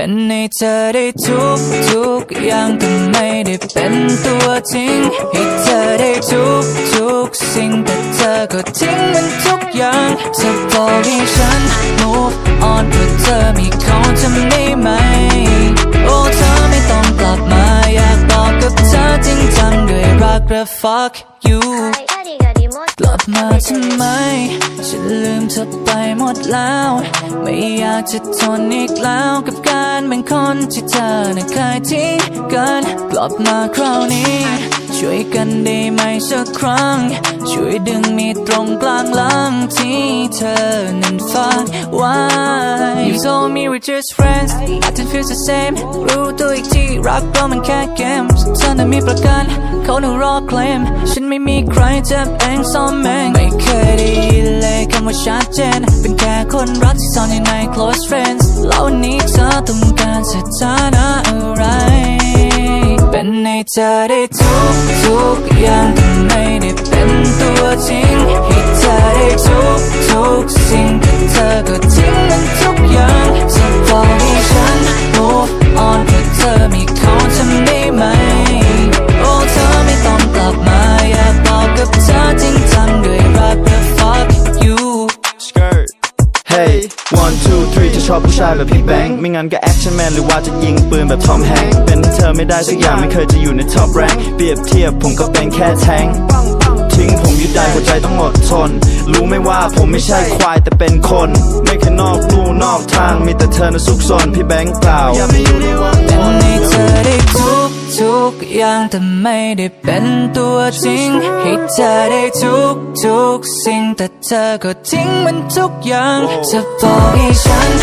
เป็นให้เธอได้ทุกทุกอย่างแต่ไม่ได้เป็นตัวจริงให้เธอได้ทุกทุกสิ่งแต่เธอก็ทิ้งมันทุกอย่างจะบอกให้ฉัน move on เพราะเธอมีเขาทำได้ไหม โอ้เธอไม่ต้องกลับมาอยากบอกกับเธอจริงจังด้วยรักและ fuck you กลับมาทำไม ฉันลืมเธอไปหมดแล้ว ไม่อยากจะทนอีกแล้วกับการเป็นคนที่เธอน่ะเคยทิ้งกัน กลับมาคราวนี้ ช่วยกันได้ไหมสักครั้ง ช่วยดึงมีตรงกลางหลังที่เธอนั้นฝากไว้ You told me we're just friends I didn't feel the same รู้ตัวอีกทีรักเรามันแค่เกมเธอนั้นมีประกัน เขาหนูรอเคลมฉันไม่มีใครเจ็บเองซ้อมเองไม่เคยได้ยินเลยคำว่าชัดเจน เป็นแค่คนรักที่ซ่อนอยู่ใน close friends แล้ววันนี้เธอต้องการสถานะ เป็นให้เธอได้ทุกทุกอย่างแต่ไม่ได้เป็น ชอบผู้ชายแบบพี่แบงค์ไม่งั้นก็แอคชั่นแมนหรือว่าจะยิงปืนแบบทอมแฮงค์เป็นให้เธอไม่ได้สักอย่างไม่เคยจะอยู่ในท็อปแรงเปรียบเทียบผมก็เป็นแค่แทงค์ทิ้งผมอยู่ได้หัวใจต้องอดทน รู้ไหมว่าผมไม่ใช่ควายแต่เป็นคน ไม่เคยนอกลู่นอกทางมีแต่เธอนะซุกซนพี่แบงค์เปล่าอย่าไปอยู่ในวังเป็นให้เธอได้ทุกทุกๆอย่างแต่ไม่ได้เป็นตัวจริง ให้เธอได้ทุกทุกๆสิ่งแต่เธอก็ทิ้งมันทุกอย่างจะบอกให้ฉัน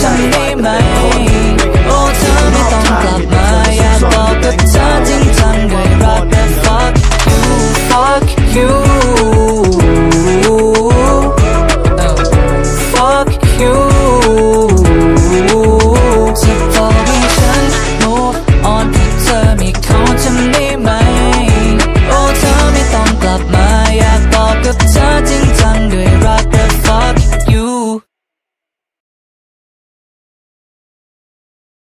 像你美。